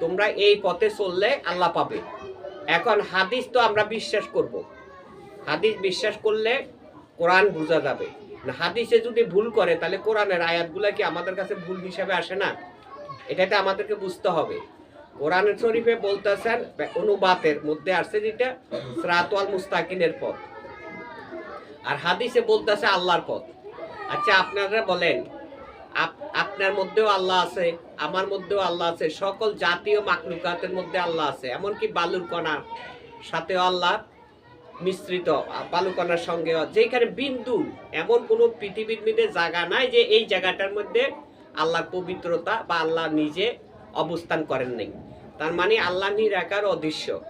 তোমরা এই পথে চললে আল্লাহ পাবে। এখন হাদিস তো আমরা বিশ্বাস করব। হাদিস বিশ্বাস করলে কোরআন বোঝা যাবে। হাদিসে যদি ভুল করে, তাহলে কোরআনের আয়াতগুলা কি আমাদের কাছে ভুল হিসাবে আসে না? এটাতে আমাদেরকে বুঝতে হবে। কোরআনের শরীফে বলতেছেন অনুবাতের মধ্যে আসছে যেটা, সিরাতুল মুস্তাকিনের পথ। আর হাদিসে বলতেছে আল্লাহর পথ। আচ্ছা আপনারা বলেন আপনার মধ্যেও আল্লাহ আছে আমার মধ্যেও আল্লাহ আছে সকল জাতীয় মাকলুকাতের মধ্যে আল্লাহ আছে। এমনকি বালুর কণার সাথেও আল্লাহ মিশ্রিত আ, বালু কণার সঙ্গে। যেখানে বিন্দু এমন কোনো পৃথিবীর মধ্যে জায়গা নাই যে এই জায়গাটার মধ্যে আল্লাহ পবিত্রতা বা আল্লাহ নিজে অবস্থান করেন নাই। তার মানে আল্লাহ নিরাকার অদৃশ্য।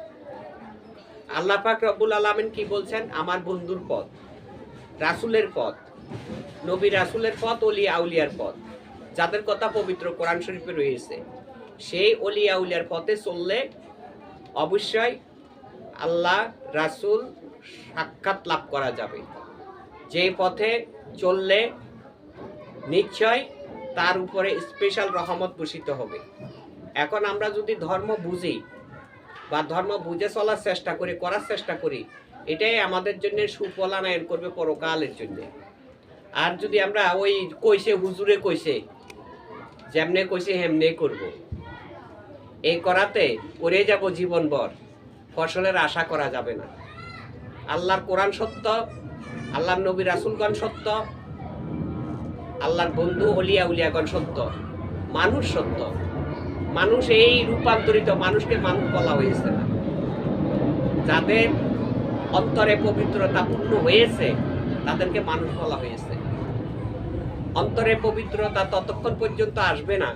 আল্লাহ পাক রব্বুল আলমিন কি বলছেন? আমার বন্ধুর পথ রাসুলের পথ। নবী রাসুলের পথ অলি আউলিয়ার পথ। যাদের কথা পবিত্র কোরআন শরীফে রয়েছে, সেই অলি আউলিয়ার পথে চললে অবশ্যই আল্লাহ রাসুল সাক্ষাৎ লাভ করা যাবে। যে পথে চললে নিশ্চয় তার উপরে স্পেশাল রহমত বসিত হবে। এখন আমরা যদি ধর্ম বুঝি বা ধর্ম বুঝে চলার চেষ্টা করি, করার চেষ্টা করি, এটাই আমাদের জন্য সুফলানায়ন করবে পরকালের জন্য। আর যদি আমরা ওই কইছে, হুজুরে কইছে, যেমনে কইছে হেমনে করব। এই করাতে করে যাব জীবনভর। ফসলের আশা করা যাবে না। আল্লাহর কোরআন সত্য, আল্লাহর নবী রাসুলগণ সত্য, আল্লাহর বন্ধু অলিয়া উলিয়াগণ সত্য, মানুষ সত্য। মানুষ এই রূপান্তরিত মানুষকে মানুষ বলা হয়েছে না। যাদের অন্তরে পবিত্রতা পূর্ণ হয়েছে তাদেরকে মানুষ বলা হয়েছে। অন্তরে পবিত্রতা ততক্ষণ পর্যন্ত আসবে না।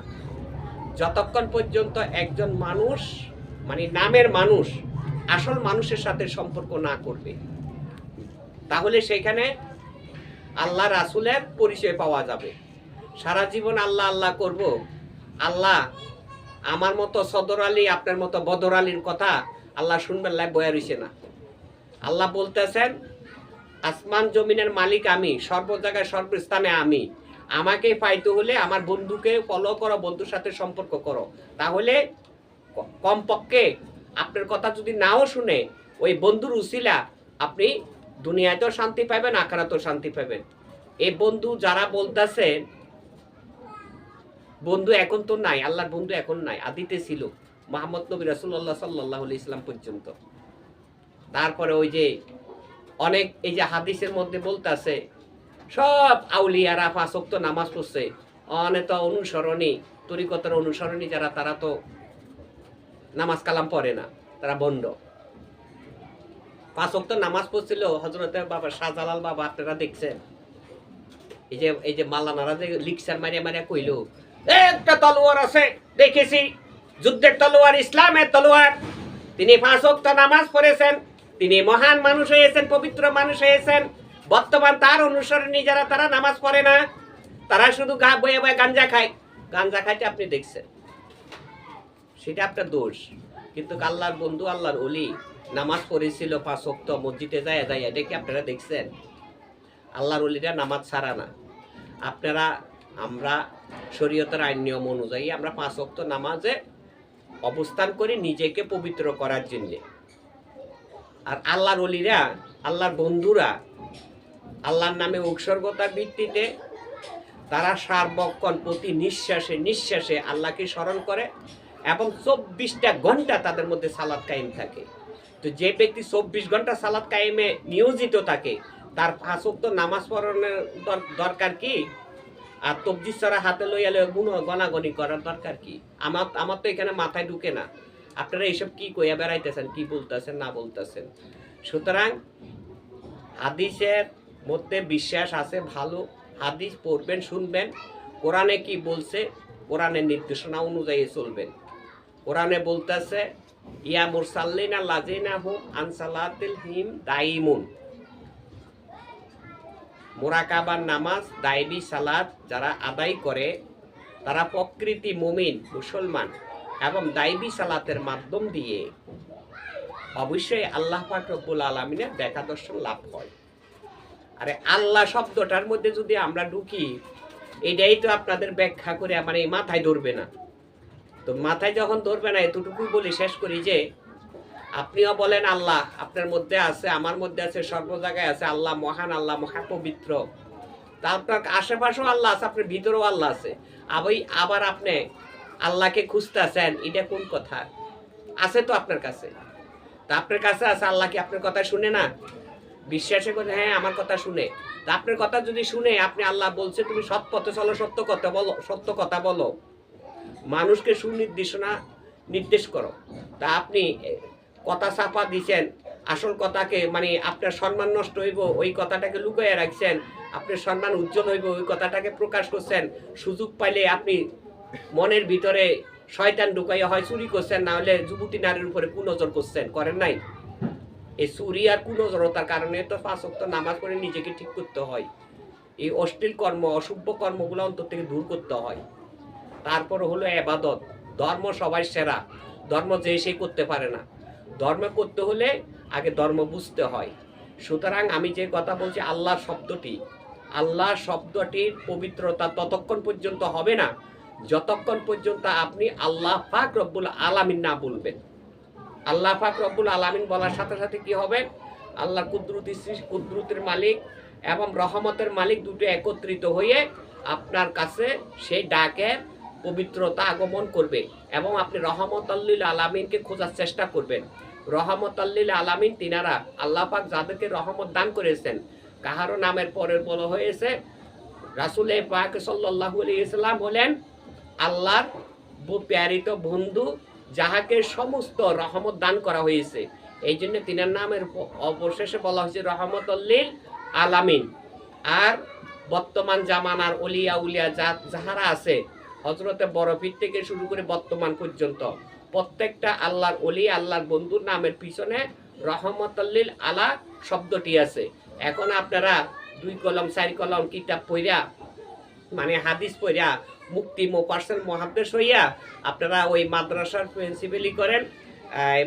যতক্ষণ পর্যন্ত একজন মানুষ মানে নামের মানুষ, আসল মানুষের সাথে সম্পর্ক না করবে। তাহলে সেখানে আল্লাহ রাসুলের পরিচয় পাওয়া যাবে। সারা জীবন আল্লাহ আল্লাহ করব। আল্লাহ আমার মতো সদর আলী, আপনার মতো বদর আলীর কথা আল্লাহ শুনবেন লাই বয়া রইছে না। আল্লাহ বলতেছেন আসমান জমিনের মালিক আমি, সর্ব জায়গায় সর্বস্থানে আমি। আমাকে পাইতে হলে আমার বন্ধুকে ফলো করো, বন্ধুর সাথে সম্পর্ক করো। তাহলে কমপক্ষে আপনার কথা যদি নাও শুনে, ওই বন্ধুর উসিলা আপনি দুনিয়াতেও শান্তি পাবেন, আখারাতেও শান্তি পাবেন। এই বন্ধু যারা বলতেছেন বন্ধু এখন তো নাই, আল্লাহর বন্ধু এখন নাই, আদিতে ছিল, মোহাম্মদ নবী রাসুল্লাহ সাল্লাহ ইসলাম পর্যন্ত। তারপরে ওই যে অনেক এই যে হাদিসের মধ্যে বলতেছে, সব আউলিয়ারা ফাঁসক্ত নামাজ পড়ছে। অনেক তো অনুসরণী, তরিকতার অনুসরণী যারা, তারা তো নামাজ কালাম পড়ে না, তারা বন্ড। পাঁচ অক্ত নামাজ পড়ছিল হজরতে বাবা শাহজালাল বাবা, আপনারা দেখছেন। এই যে এই যে মাল্লানারা যে লিকসার মারিয়া মারিয়া কইল, একটা তলোয়ার আছে, দেখেছি। যুদ্ধের তলোয়ার, ইসলামের তলোয়ার। তিনি পাঁচ অক্ত নামাজ পড়েছেন। তিনি মহান মানুষ হয়েছেন, পবিত্র মানুষ হয়েছেন। বর্তমান তার অনুসরণী যারা, তারা নামাজ পড়ে না। তারা শুধু গা বয়ে বয়ে গাঞ্জা খায়। গাঞ্জা খাইতে আপনি দেখছেন। সেটা আপনার দোষ। কিন্তু আল্লাহর বন্ধু, আল্লাহর অলি নামাজ পড়েছিল পাঁচ অক্ত মসজিদে যায় যায় কি আপনারা দেখছেন? আল্লাহর অলিরা নামাজ ছাড়া না। আপনারা, আমরা শরীয়তের আইন নিয়ম অনুযায়ী আমরা পাঁচ অক্ত নামাজে অবস্থান করি নিজেকে পবিত্র করার জন্যে। আর আল্লাহর অলিরা আল্লাহর বন্ধুরা, আল্লাহর নামে উৎসর্গতার ভিত্তিতে তারা সার্বক্ষণ প্রতি নিঃশ্বাসে নিঃশ্বাসে আল্লাহকে স্মরণ করে এবং চব্বিশটা ঘণ্টা তাদের মধ্যে সালাদ কায়েম থাকে। তো যে ব্যক্তি চব্বিশ ঘণ্টা সালাদ কায়েমে নিয়োজিত থাকে, তার ফাঁসক্ত নামাজ পড়ানোর দর- দরকার কি? আর তবজি ছাড়া হাতে লইয়া গুণ, গণাগণি করার দরকার কি? আমার আমার তো এখানে মাথায় ঢুকে না। আপনারা এইসব কি কইয়া বেড়াইতেছেন, কি বলতেছেন, না বলতেছেন? সুতরাং হাদিসের মধ্যে বিশ্বাস আছে, ভালো হাদিস পড়বেন, শুনবেন। কোরআনে কি বলছে? কোরআনের নির্দেশনা অনুযায়ী চলবেন। কোরআনে বলতেছে, ইয়া মুরসাল্লিনা লাজিনা হুম আনসালাতিল হিম দাইমুন। মোরাকাবার নামাজ দাইবি সালাত যারা আদায় করে, তারা প্রকৃতি মুমিন, মুসলমান। এবং দাইবি সালাতের মাধ্যম দিয়ে অবশ্যই আল্লাহ পাক রব্বুল আলমিনের দেখা দর্শন লাভ হয় আরে আল্লাহ শব্দটার মধ্যে যদি আমরা ঢুকি, এটাই তো আপনাদের ব্যাখ্যা করে আমার এই মাথায় ধরবে না। তো মাথায় যখন ধরবে না, এতটুকুই বলি, শেষ করি যে আপনিও বলেন আল্লাহ, আপনার মধ্যে আছে, আমার মধ্যে আছে, সর্ব জায়গায় আছে, আল্লাহ মহান, আল্লাহ মহাপবিত্র। তা আপনার আশেপাশেও আল্লাহ আছে, আপনার ভিতরেও আল্লাহ আছে। আবার আবার আপনি আল্লাহকে খুঁজতেছেন, এটা কোন কথা? আছে তো আপনার কাছে। তা আপনার কাছে আছে, আল্লাহ কি আপনার কথা শুনে না? বিশ্বাসে করে হ্যাঁ আমার কথা শুনে। তা আপনার কথা যদি শুনে, আপনি আল্লাহ বলছে, তুমি সৎ পথে চলো, সত্য কথা বলো, সত্য কথা বলো। মানুষকে সুনির্দেশনা, নির্দেশ করো। তা আপনি কথা চাপা দিছেন, আসল কথাকে মানে আপনার সম্মান নষ্ট হইব, ওই কথাটাকে লুকাইয়া রাখছেন, আপনার সম্মান উজ্জ্বল হইব, ওই কথাটাকে প্রকাশ করছেন, সুযোগ পাইলে আপনি মনের ভিতরে শয়তান ঢুকাইয়া হয়, চুরি করছেন না হলে যুবতী নারীর উপরে কুনজর করছেন? করেন নাই? এই চুরি আর কুনজরতার কারণে তো পাঁচ ওয়াক্ত নামাজ পড়ে নিজেকে ঠিক করতে হয়। এই অশ্লীল কর্ম অশুভ কর্মগুলো অন্তর থেকে দূর করতে হয়। তারপর হলো এবাদত। ধর্ম সবাই সেরা। ধর্ম যে সেই করতে পারে না। ধর্ম করতে হলে আগে ধর্ম বুঝতে হয়। সুতরাং আমি যে কথা বলছি আল্লাহ শব্দটি। আল্লাহ শব্দটির পবিত্রতা ততক্ষণ পর্যন্ত হবে না। যতক্ষণ পর্যন্ত আপনি আল্লাহ পাক রব্বুল আলামিন না বলবেন। আল্লাহ পাক রব্বুল আলামিন বলার সাথে সাথে কি হবে? আল্লাহ কুদরতি কুদরতের মালিক এবং রহমতের মালিক দুটো একত্রিত হয়ে আপনার কাছে সেই ডাকের পবিত্রতা আগমন করবে এবং আপনি রহমত আল্লিল আলামিনকে খোঁজার চেষ্টা করবেন। রহমত আল্লিল আলামিন তিনারা আল্লাহ পাক যাদেরকে রহমত দান করেছেন কাহারও নামের পরের বলা হয়েছে, রাসুল পাক সাল্লাহ ইসলাম হলেন আল্লাহর প্যারিত বন্ধু যাহাকে সমস্ত রহমত দান করা হয়েছে। এই জন্য তিনার নামের অবশেষে বলা হয়েছে রহমত আল্লিল আলামিন। আর বর্তমান জামানার অলিয়া উলিয়া যা যাহারা আছে হজরতে বরফির থেকে শুরু করে বর্তমান পর্যন্ত, প্রত্যেকটা আল্লাহর অলি, আল্লাহর বন্ধুর নামের পিছনে রহমতাল্লিল আলা শব্দটি আছে। এখন আপনারা দুই কলম, চার কলম কিতাব পইরা মানে হাদিস পইরা মুক্তি মোপার্সেল মহাদেশ হইয়া আপনারা ওই মাদ্রাসার প্রিন্সিপালি করেন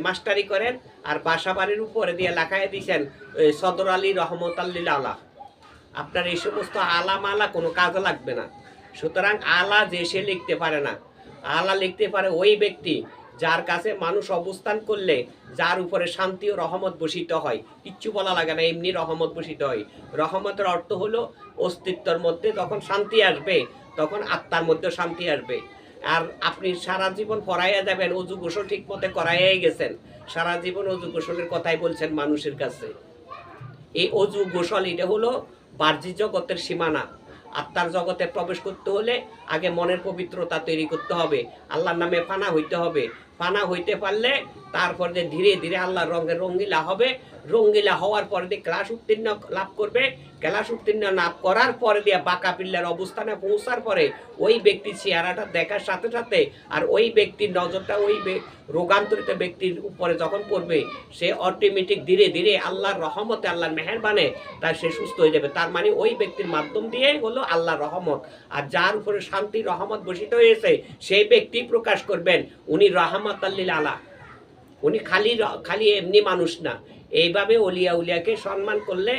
মাস্টারি করেন, আর বাসা বাড়ির উপরে দিয়ে লেখায় দিয়েছেন সদর আলী রহমত আল্লিল আলা। আপনার এই সমস্ত আলা মালা কোনো কাজে লাগবে না। সুতরাং আলা যে সে লিখতে পারে না। আলা লিখতে পারে ওই ব্যক্তি যার কাছে মানুষ অবস্থান করলে যার উপরে শান্তি ও রহমত বসিত হয়। কিচ্ছু বলা লাগে না, এমনি রহমত বসিত হয়। রহমতের অর্থ হলো অস্তিত্বের মধ্যে যখন শান্তি আসবে, তখন আত্মার মধ্যে শান্তি আসবে। আর আপনি সারা জীবন পড়াইয়া যাবেন, অজু গোসল ঠিক মতে করাইয়াই গেছেন। সারা জীবন অজু গোসলের কথাই বলছেন মানুষের কাছে। এই অজু গোসল, এটা হলো বাহ্যিক জগতের সীমানা। আত্মার জগতে প্রবেশ করতে হলে আগে মনের পবিত্রতা তৈরি করতে হবে। আল্লাহর নামে ফানা হইতে হবে। ফানা হইতে পারলে তারপর যে ধীরে ধীরে আল্লাহর রঙে রঙ্গিলা হবে রঙ্গিলা হওয়ার পরে দিয়ে ক্লাস উত্তীর্ণ লাভ করবে। ক্লাস উত্তীর্ণ লাভ করার পরে দিয়ে বাঁকা পিল্লার অবস্থানে পৌঁছার পরে ওই ব্যক্তির চেহারাটা দেখার সাথে সাথে আর ওই ব্যক্তির নজরটা ওই রোগান্তরিত ব্যক্তির উপরে যখন পড়বে, সে অটোমেটিক ধীরে ধীরে আল্লাহর রহমতে, আল্লাহর মেহেরবানে তার সে সুস্থ হয়ে যাবে। তার মানে ওই ব্যক্তির মাধ্যম দিয়ে হলো আল্লাহর রহমত। আর যার উপরে শান্তি রহমত বসিত হয়েছে, সেই ব্যক্তি প্রকাশ করবেন, উনি রহমত আল্লিল আলা। উনি খালি খালি এমনি মানুষ না। এইভাবে অলিয়া উলিয়াকে সম্মান করলে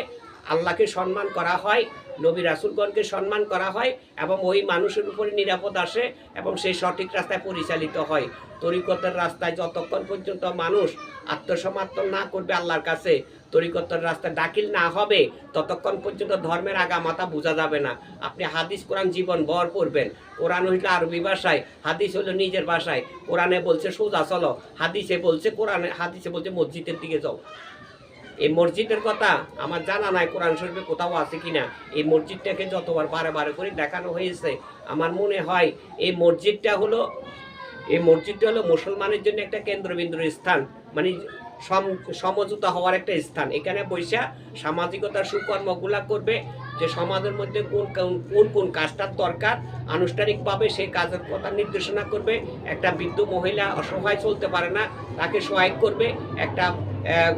আল্লাহকে সম্মান করা হয়, নবী রাসুলগণকে সম্মান করা হয় এবং ওই মানুষের উপরে নিরাপদ আসে এবং সেই সঠিক রাস্তায় পরিচালিত হয়। তরিকতের রাস্তায় যতক্ষণ পর্যন্ত মানুষ আত্মসমর্পণ না করবে আল্লাহর কাছে তরিকতের রাস্তায় দাখিল না হবে, ততক্ষণ পর্যন্ত ধর্মের আগা মাথা বোঝা যাবে না। আপনি হাদিস, কোরআন জীবন ভর পড়বেন কোরআন হইলে আরবি ভাষায়, হাদিস হলো নিজের ভাষায়। কোরআনে বলছে, সোজা, চলো। হাদিসে বলছে, কোরআনে, হাদিসে বলছে, মসজিদের দিকে যাও। এই মসজিদের কথা আমার জানা নাই, কোরআন শরীফে কোথাও আছে কি না এই মসজিদটাকে যতবার বারে বারে করে দেখানো হয়েছে, আমার মনে হয় এই মসজিদটা হলো, এই মসজিদটা হলো মুসলমানের জন্য একটা কেন্দ্রবিন্দুর স্থান। মানে সমঝোতা হওয়ার একটা স্থান। এখানে বৈশা সামাজিকতার সুকর্মগুলা করবে যে সমাজের মধ্যে কোন কোন- কোন কাজটার দরকার আনুষ্ঠানিকভাবে সেই কাজের কথা নির্দেশনা করবে। একটা বৃদ্ধ মহিলা অসহায় চলতে পারে না, তাকে সহায় করবে। একটা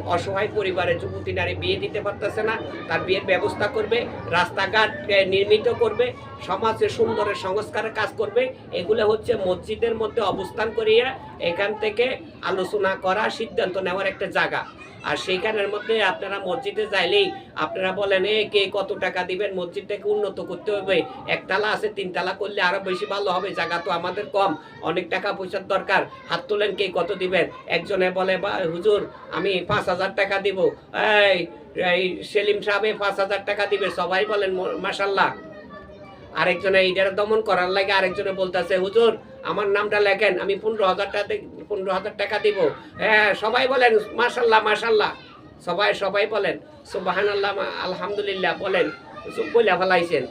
অসহায় পরিবারে যুবতী নারী বিয়ে দিতে পারতেছে না, তার বিয়ের ব্যবস্থা করবে রাস্তাঘাট নির্মিত করবে সমাজে সুন্দরের সংস্কারের কাজ করবে। এগুলো হচ্ছে মসজিদের মধ্যে অবস্থান করিয়া এখান থেকে আলোচনা করা, সিদ্ধান্ত নেওয়ার একটা জায়গা। আর সেইখানের মধ্যে আপনারা মসজিদে যাইলেই আপনারা বলেন, এ, কে কত টাকা দিবেন? মসজিদটাকে উন্নত করতে হবে। একতলা আছে, তিনতলা করলে আরও বেশি ভালো হবে। জায়গা তো আমাদের কম। অনেক টাকা পয়সার দরকার। হাত তোলেন, কে কত দিবেন? একজনে বলে হুজুর, আমি পাঁচ হাজার টাকা দিব। এই সেলিম সাহেব পাঁচ হাজার টাকা দিবে। সবাই বলেন মাসাল্লাহ আরেকজনে এইটার দমন করার লাগে আরেকজনে বলতেছে, হুজুর, আমার নামটা লেখেন, আমি পনেরো হাজার টাকা পনেরো হাজার টাকা দিব। হ্যাঁ সবাই বলেন মাসাল্লাহ মাসাল্লাহ সবাই সবাই বলেন সুবাহান আল্লাহ আলহামদুলিল্লাহ, বলেন বলে ফেলাইছেন।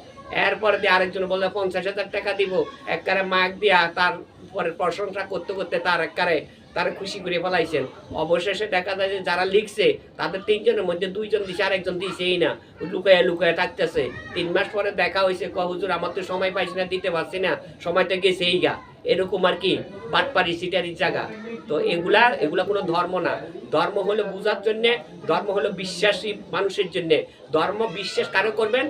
এরপর দিয়ে আরেকজন বললে, পঞ্চাশ হাজার টাকা দিব। একবারে মাগ দিয়া তার পরে প্রশংসা করতে করতে তার একবারে তারা খুশি করে ফেলাইছেন। অবশেষে দেখা যায় যে যারা লিখছে, তাদের তিনজনের মধ্যে দুইজন দিছে, আরেকজন দিছেই না। লুকায় লুকায় থাকতেছে। তিন মাস পরে দেখা হয়েছে ক হুজুর, আমার তো সময় পাইছি না, দিতে পারছি না সময়টা গেছেই গা। এরকম আর কি বাটপারি সিটারির জায়গা। তো এগুলা এগুলা কোনো ধর্ম না। ধর্ম হলো বোঝার জন্যে, ধর্ম হলো বিশ্বাসী মানুষের জন্যে। ধর্ম বিশ্বাস কারও করবেন?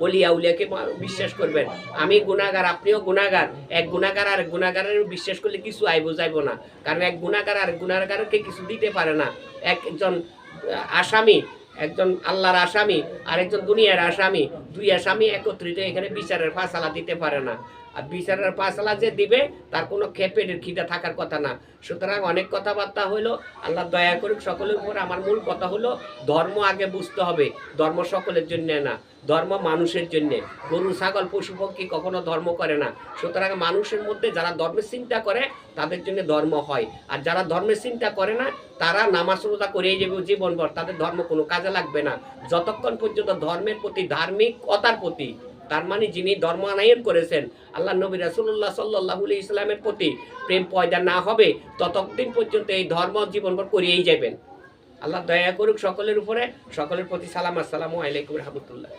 বলিয়া উলিয়াকে বিশ্বাস করবেন। আমি গুণাগার, আপনিও গুণাগার। এক গুণাগার আর গুণাগারের বিশ্বাস করলে কিছু আইব যাইব না। কারণ এক গুণাগার আর গুণাগারকে কিছু দিতে পারে না। একজন আসামি, একজন আল্লাহর আসামি আর একজন দুনিয়ার আসামি দুই আসামি একত্রিত, এখানে বিচারের ফাসালা দিতে পারে না। আর বিচারের ফাসালা যে দিবে, তার কোনো খেপের খিদা থাকার কথা না। সুতরাং অনেক কথাবার্তা হইল, আল্লাহ দয়া করুক সকলের উপর। আমার মূল কথা হলো ধর্ম আগে বুঝতে হবে। ধর্ম সকলের জন্য না, ধর্ম মানুষের জন্য। গরু, ছাগল, পশু, পক্ষী কখনো ধর্ম করে না। সুতরাং মানুষের মধ্যে যারা ধর্মের চিন্তা করে, তাদের জন্য ধর্ম হয়। আর যারা ধর্মের চিন্তা করে না, তারা নামাজ রোজা করেই যাবে জীবনভর। তাদের ধর্ম কোনো কাজে লাগবে না। যতক্ষণ পর্যন্ত ধর্মের প্রতি ধার্মিকতার প্রতি, তার মানে যিনি ধর্ম আনায়ন করেছেন, আল্লাহ নবী রাসুল্লাহ সাল্লাহ ইসলামের প্রতি প্রেম পয়দা না হবে, ততদিন পর্যন্ত এই ধর্ম জীবনভর করিয়েই যাবেন আল্লাহ দয়া করুক সকলের উপরে, সকলের প্রতি সালাম, আসসালামু আলাইকুম রহমতুল্লাহ।